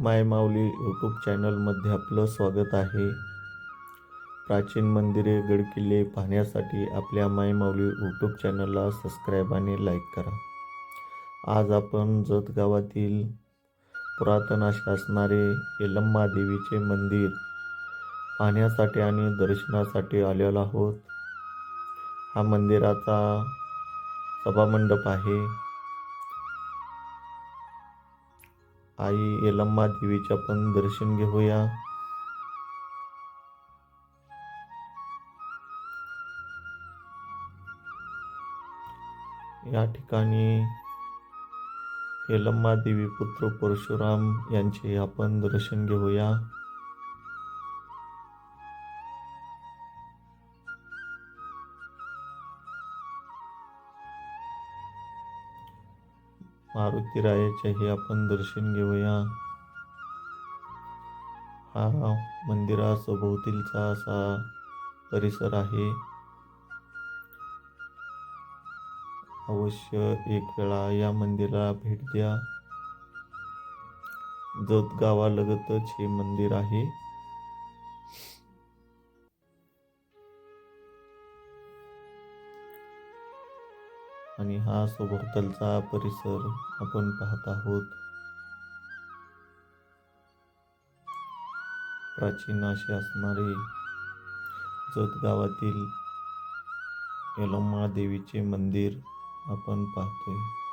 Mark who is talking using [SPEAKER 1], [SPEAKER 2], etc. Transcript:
[SPEAKER 1] माय माऊली यूट्यूब चॅनलमध्ये आपलं स्वागत आहे. प्राचीन मंदिरे गडकिल्ले पाहण्यासाठी आपल्या माय माऊली यूट्यूब चॅनलला सबस्क्राईब आणि लाईक करा. आज आपण जत गावातील पुरातन असे असणारे यलम्मा देवीचे मंदिर पाहण्यासाठी आणि दर्शनासाठी आलेलो आहोत. हा मंदिराचा सभामंडप आहे. आई यलम्मा देवीचे आपण दर्शन घेऊया. या ठिकाणी यलम्मा देवी पुत्र परशुराम यांचे आपण दर्शन घेऊया. मारुती रायाचेही आपण दर्शन घेऊया. हा मंदिरासभोवतीलचा असा परिसर आहे. अवश्य एक वेळा या मंदिराला भेट द्या. जत गावालगतच हे मंदिर आहे. आणि हा सभोवतालचा परिसर आपण पाहत आहोत. प्राचीन असे असणारे जत गावातील यलम्मा देवीचे मंदिर आपण पाहतोय.